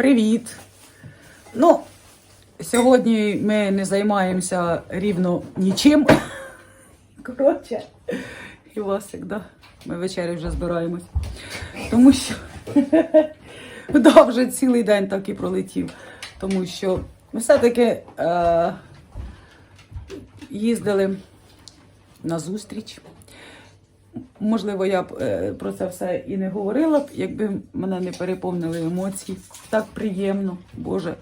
Привіт! Ну, сьогодні ми не займаємося рівно нічим. Коротше, і Васик, да. Ми ввечері вже збираємось. Тому що да, вже цілий день так і пролетів. Тому що ми все-таки е, їздили на зустріч. Можливо, я б е, про це все і не говорила б, якби мене не переповнили емоції. Так приємно, Боже.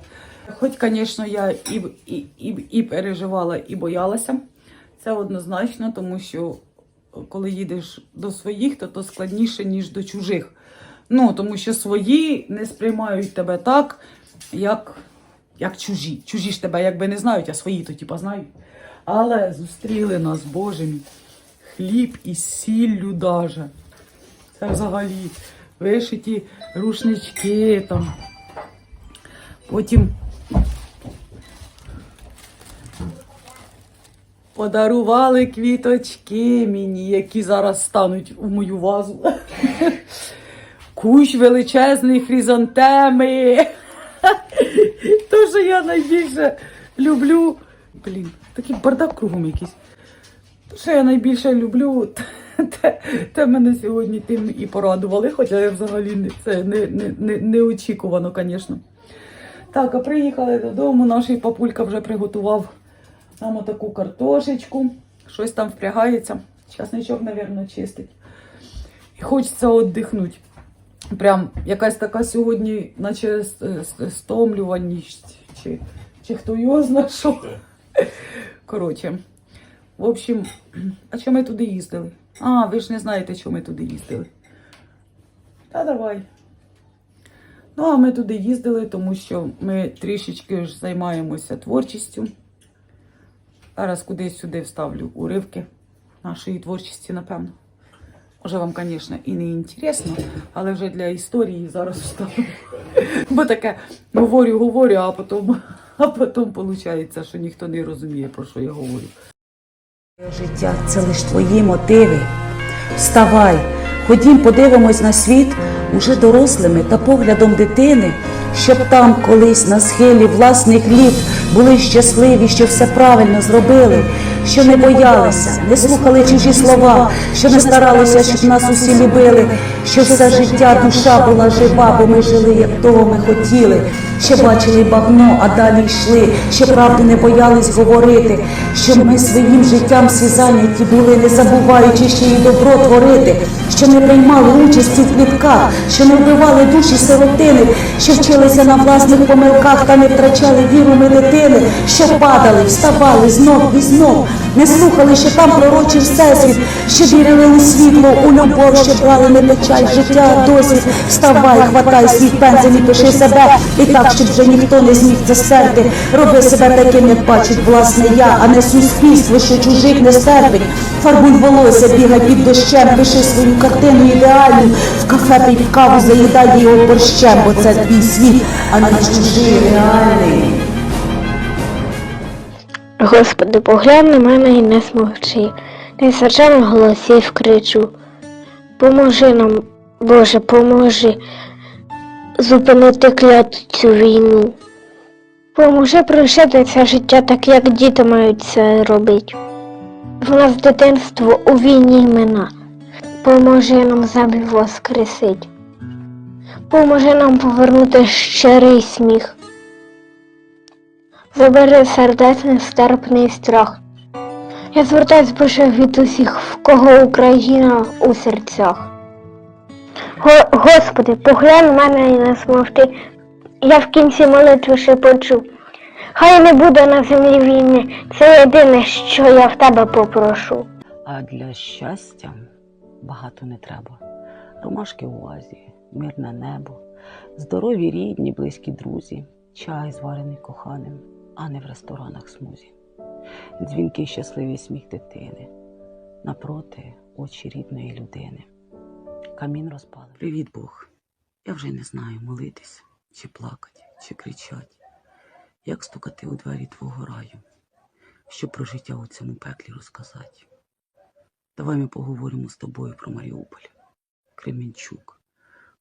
Хоч, звісно, я і, і, і, і переживала, і боялася. Це однозначно, тому що коли їдеш до своїх, то то складніше, ніж до чужих. Ну, тому що свої не сприймають тебе так, як, як чужі. Чужі ж тебе якби не знають, а свої то типа знають. Але зустріли нас, Боже мій хліб із сіллю даже. Це взагалі вишиті рушнички там. Потім подарували квіточки мені, які зараз стануть у мою вазу. Кущ величезний хризантеми. То, що я найбільше люблю. Блін, такий бардак кругом якийсь. Що я найбільше люблю, те, те мене сьогодні тим і порадували, хоча я взагалі не, це не, не, не, неочікувано, звісно. Так, а приїхали додому, наш папулька вже приготував нам отаку картошечку, щось там впрягається, часничок, мабуть, чистить. І хочеться віддихнути. Прям якась така сьогодні, наче стомлюваність, чи, чи хто його знає що. Коротше. В общем, а чому ми туди їздили? А, ви ж не знаєте, чому ми туди їздили. Та давай. Ну, а ми туди їздили, тому що ми трішечки ж займаємося творчістю. Зараз кудись сюди вставлю уривки нашої творчості, напевно. Може, вам, звісно, і не інтересно, але вже для історії зараз вставлю. Бо таке говорю, говорю, а потім, а потім виходить, що ніхто не розуміє, про що я говорю. Життя це лиш твої мотиви. Вставай, ходім, подивимось на світ уже дорослими та поглядом дитини, щоб там колись на схилі власних літ були щасливі, що все правильно зробили, що не боялися, не слухали чужі слова, що не старалися, щоб нас усі любили, що все життя душа була жива, бо ми жили, як того ми хотіли, що бачили багно, а далі йшли, що правду не боялись говорити, що ми своїм життям всі зайняті були, не забуваючи ще й добро творити, що не приймали участі в плітках, що не вбивали душі сиротини, що вчилися на власних помилках та не втрачали віру ми дитини, що падали, вставали знов і знов, не слухали, що там пророчий всесвіт, що вірили у світло, у любов, що брали не печаль, життя, а досвід. Вставай, хватай свій пензель і пиши себе, і так, щоб вже ніхто не зміг це стерти. Роби себе таким, як бачить власне я, а не суспільство, що чужих не стерпить. Фарбуй волосся, бігай під дощем, пиши свою картину ідеальну. В кафе пий каву, заїдай його борщем, бо це твій світ, а не чужий реальний. Господи, поглянь на мене і не смовчи, не саджай голосів кричу. Поможи нам, Боже, поможи зупинити кляту цю війну. Поможи прожити це життя так, як діти мають це робити. В нас дитинство у війні мина. Поможи нам забі воскресить. Поможи нам повернути щирий сміх. Забери сердець нестерпний страх. Я звертаюсь Боже від усіх, в кого Україна у серцях. Го- Господи, поглянь мене і не смовти. Я в кінці молитви шепочу. Хай не буде на землі війни. Це єдине, що я в тебе попрошу. А для щастя багато не треба. Ромашки у вазі, мирне небо, здорові рідні, близькі друзі, чай зварений коханим, а не в ресторанах смузі. Дзвінкий щасливий сміх дитини, напроти очі рідної людини. Камін розпалений. Привіт, Бог. Я вже не знаю, молитись, чи плакати, чи кричать, як стукати у двері твого раю, щоб про життя у цьому пеклі розказати. Давай ми поговоримо з тобою про Маріуполь, Кременчук,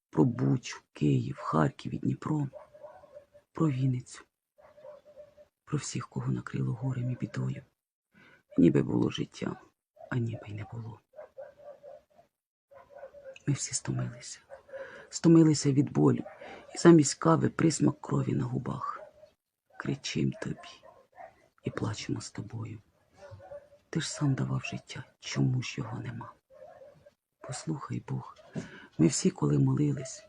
про Бучу, Київ, Харків і Дніпро. про Вінницю, про всіх, кого накрило горем і бідою. Ніби було життя, а ніби й не було. Ми всі стомилися, стомилися від болю, і замість кави присмак крові на губах. Кричим тобі і плачемо з тобою. Ти ж сам давав життя, чому ж його нема? Послухай Бог, ми всі, коли молились,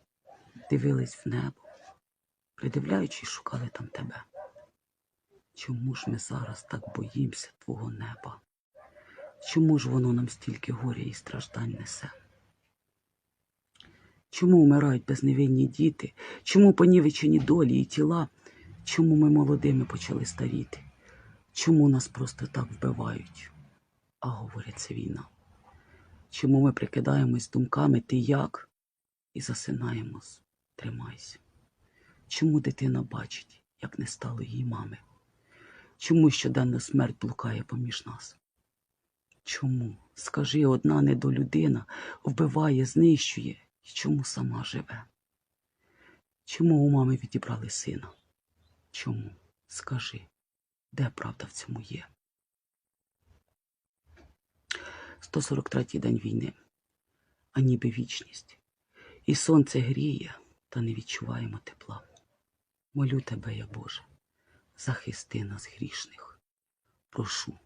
дивились в небо, придивляючись, шукали там тебе. Чому ж ми зараз так боїмося твого неба? Чому ж воно нам стільки горя і страждань несе? Чому вмирають безневинні діти? Чому понівечені долі і тіла? Чому ми молодими почали старіти? Чому нас просто так вбивають? А говорять, це війна. Чому ми прикидаємось думками ти як і засинаємось, тримайся. Чому дитина бачить, як не стало її мами? Чому щоденно смерть блукає поміж нас? Чому, скажи, одна недолюдина вбиває, знищує, чому сама живе? Чому у мами відібрали сина? Чому? Скажи, де правда в цьому є? 143-й день війни, а ніби вічність. І сонце гріє, та не відчуваємо тепла. Молю тебе, я Боже, захисти нас грішних. Прошу,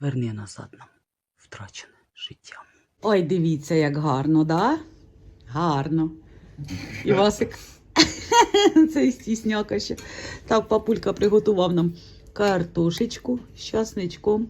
верни назад нам втрачене життя. Ой, дивіться, як гарно, да? Гарно. Івасик. Цей стісняка ще. Так, папулька приготував нам картошечку з часничком,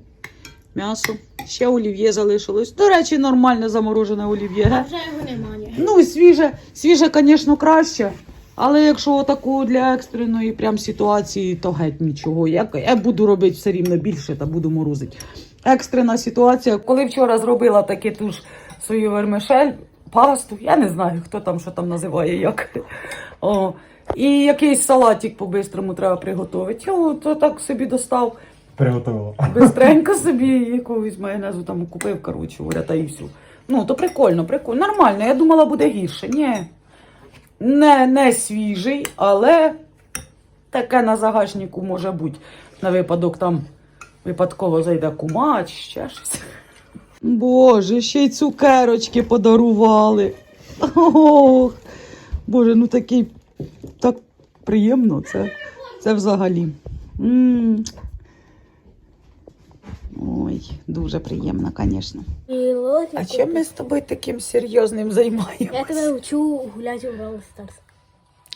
м'ясо. Ще олів'є залишилось. До речі, нормальне заморожене олів'є. Вже його немає. Ну, свіже, свіже, звісно, краще. Але якщо таку для екстреної прям ситуації, то геть нічого. Я, я буду робити все рівно більше та буду морозити. Екстрена ситуація. Коли вчора зробила таки ту ж свою вермишель, пасту, я не знаю, хто там що там називає як. О, і якийсь салатик по-бистрому треба приготувати. О, то так собі достав. Приготувала. Бистренько собі якогось майонезу там купив, коротше, говоря, та і все. Ну, то прикольно, прикольно. Нормально, я думала, буде гірше. Ні. Не, не свіжий, але таке на загашнику може бути. На випадок там випадково зайде кума чи ще щось. Боже, ще й цукерочки подарували. Ох, Боже, ну такий так приємно це, це взагалі. м Ой, дуже приємно, звісно. А чим ми з тобою таким серйозним займаємося? Я тебе вчу гуляти у Brawl Stars.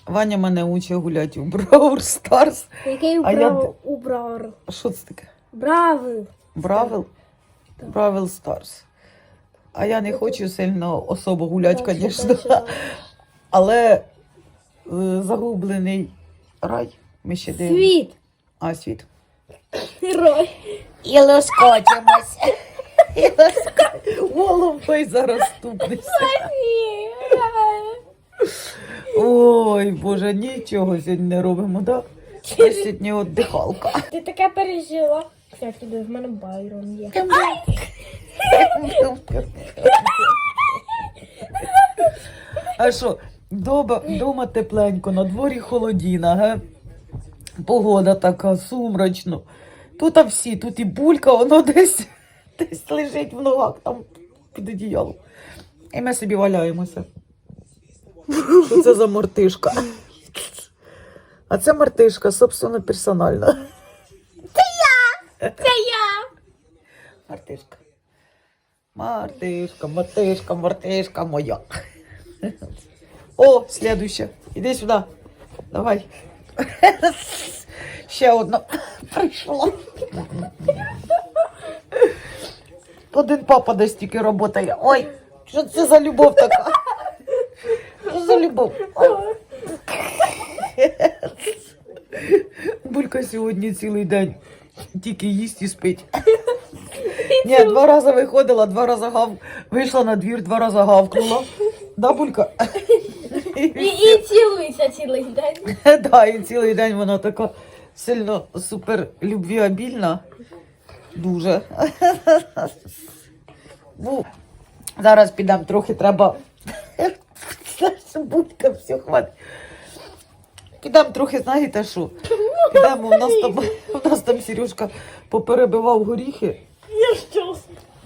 Ваня мене учить гуляти у Brawl Stars. Який я у Бравл? Що це таке? Бравл. Бравл? Бравл Stars. А я не хочу сильно особо гуляти, звісно. Але е, загублений рай. Ми ще дивимося. Світ. А, світ. Герой. І лоскочимось. І лоскочимось. Голов зараз ступнеться. Ой, Боже, нічого сьогодні не робимо, да? Я сьогодні віддихалка. Ти таке пережила. Кстати, в мене Байрон є. А що, дома, дома тепленько, на дворі холодіна, ге? Погода така сумрачно. Тут а всі, тут і булька, воно десь, десь лежить в ногах там під одіялом. І ми собі валяємося. Що це за мартишка? А це мартишка, собственно, персональна. Це я. Мартишка. Мартишка, мартишка, мартишка моя. О, следующая. Іди сюди. Давай. Ще одна прийшла. Один папа десь тільки працює. Ой, що це за любов така? Що за любов? Ой. Булька сьогодні цілий день Тільки їсть і спить. Ні, два рази виходила, два рази гав... вийшла на двір, два рази гавкнула. Да, Булька? І, і цілуйся цілий день. Да, і цілий день вона така сильно супер любвіабільна. Дуже. Ну, зараз підемо трохи треба. Булька, все хватить. Підемо трохи, знаєте що? Підемо, у нас там, у нас там Сережка поперебивав горіхи. Я що?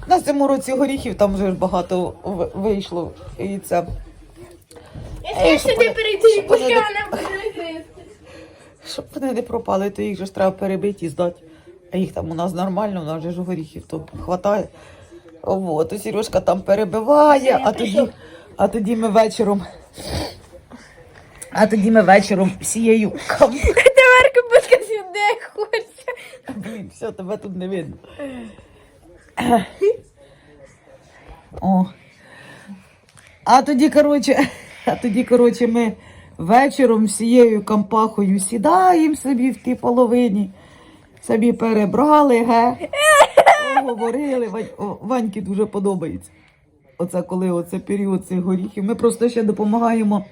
На цьому році горіхів там вже ж багато в- вийшло. І це. Ей, щоб вони- щоб вони не- Щоб вони не пропали, то їх же ж треба перебити і здати. А їх там у нас нормально, у нас же ж горіхів то хватає. О, то Сережка там перебиває, а тоді, а тоді ми вечором. А тоді ми вечором всією кам... Тепер будка сюди хоче. Блін, все, тебе тут не видно. О. А тоді, коротше, а тоді, коротше, ми вечором всією кампахою сідаємо собі в тій половині, собі перебрали, ге. Говорили, Ваньки дуже подобається. Оце коли оце період цих горіхів. Ми просто ще допомагаємо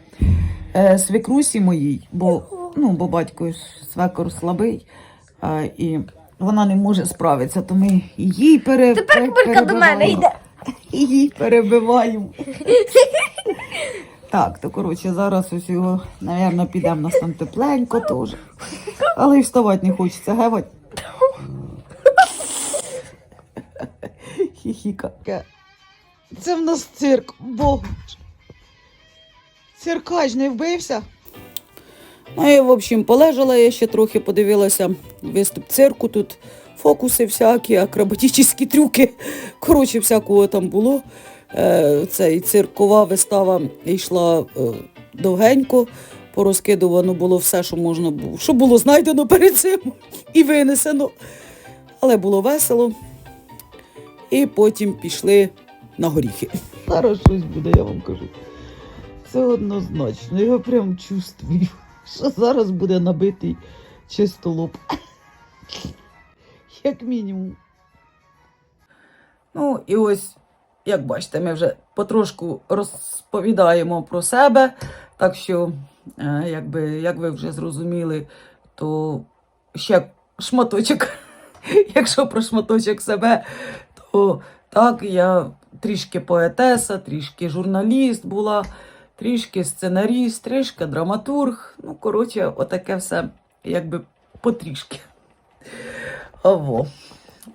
е, свекрусі моїй, бо, ну, бо батько ж свекор слабий, а, і вона не може справитися, то ми їй пере, Тепер кубелька до мене перебиваємо. йде. Її перебиваємо. Так, то коротше, зараз ось його, напевно, підемо нас там тепленько теж. Але й вставати не хочеться, гевать. Хіхіка. Це в нас цирк, богу. Циркач не вбився. Ну і, в общем, полежала я ще трохи, подивилася виступ цирку. Тут фокуси всякі, акробатичні трюки. Коротше, всякого там було. Е, Цей циркова вистава йшла е, довгенько. Порозкидувано було все, що можна було, що було знайдено перед цим і винесено. Але було весело. І потім пішли на горіхи. Зараз щось буде, я вам кажу. Це однозначно. Я прям чувствую, що зараз буде набитий чистолоб. Як мінімум. Ну, і ось, як бачите, ми вже потрошку розповідаємо про себе. Так що, е, якби, як ви вже зрозуміли, то ще шматочок, якщо про шматочок себе, то так, я трішки поетеса, трішки журналіст була, трішки сценаріст, трішки драматург. Ну, коротше, отаке все, якби потрішки. Ово.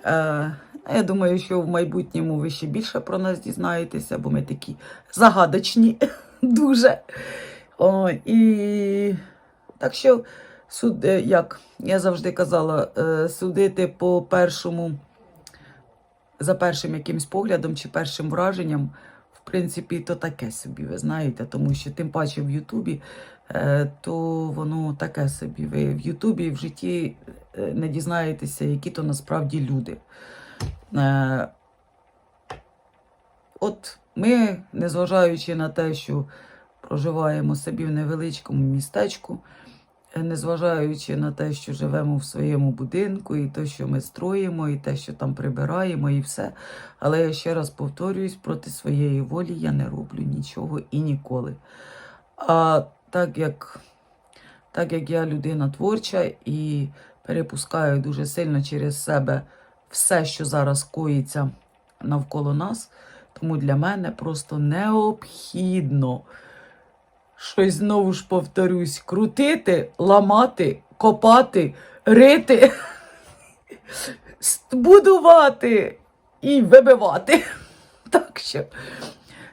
Е, я думаю, що в майбутньому ви ще більше про нас дізнаєтеся, бо ми такі загадочні дуже. О, і так що, суд, е, як я завжди казала, е, судити по першому, за першим якимсь поглядом чи першим враженням, в принципі, то таке собі, ви знаєте, тому що тим паче в Ютубі, е, то воно таке собі. Ви в Ютубі в житті е, не дізнаєтеся, які то насправді люди. Е, От ми, незважаючи на те, що проживаємо собі в невеличкому містечку, незважаючи на те, що живемо в своєму будинку, і те, що ми строїмо, і те, що там прибираємо, і все. Але я ще раз повторююсь, проти своєї волі я не роблю нічого і ніколи. А так як, так як я людина творча і перепускаю дуже сильно через себе все, що зараз коїться навколо нас, тому для мене просто необхідно щось знову ж повторюсь, крутити, ламати, копати, рити, будувати і вибивати. Так що,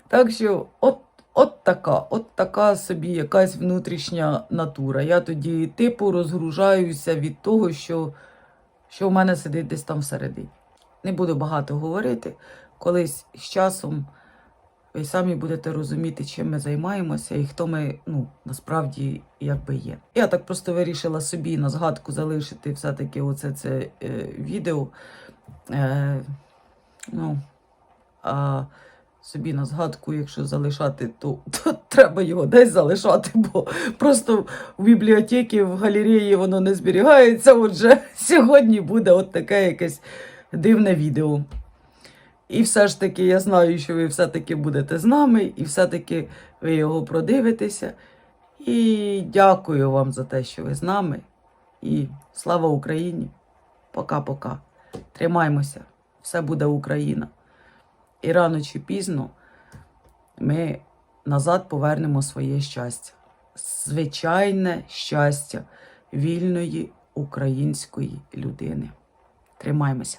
так що от, от така, от така собі якась внутрішня натура. Я тоді, типу, розгружаюся від того, що, що в мене сидить десь там всередині. Не буду багато говорити. Колись з часом ви самі будете розуміти, чим ми займаємося і хто ми ну, насправді якби є. Я так просто вирішила собі на згадку залишити все-таки оце це е, відео. Е, ну, а собі на згадку, якщо залишати, то, то треба його десь залишати, бо просто в бібліотеці, в галереї воно не зберігається. Отже, сьогодні буде от таке якесь дивне відео. І все ж таки, я знаю, що ви все-таки будете з нами, і все-таки ви його продивитеся. І дякую вам за те, що ви з нами. І слава Україні! Пока-пока. Тримаймося, все буде Україна. І рано чи пізно ми назад повернемо своє щастя. звичайне щастя вільної української людини. Тримаймося.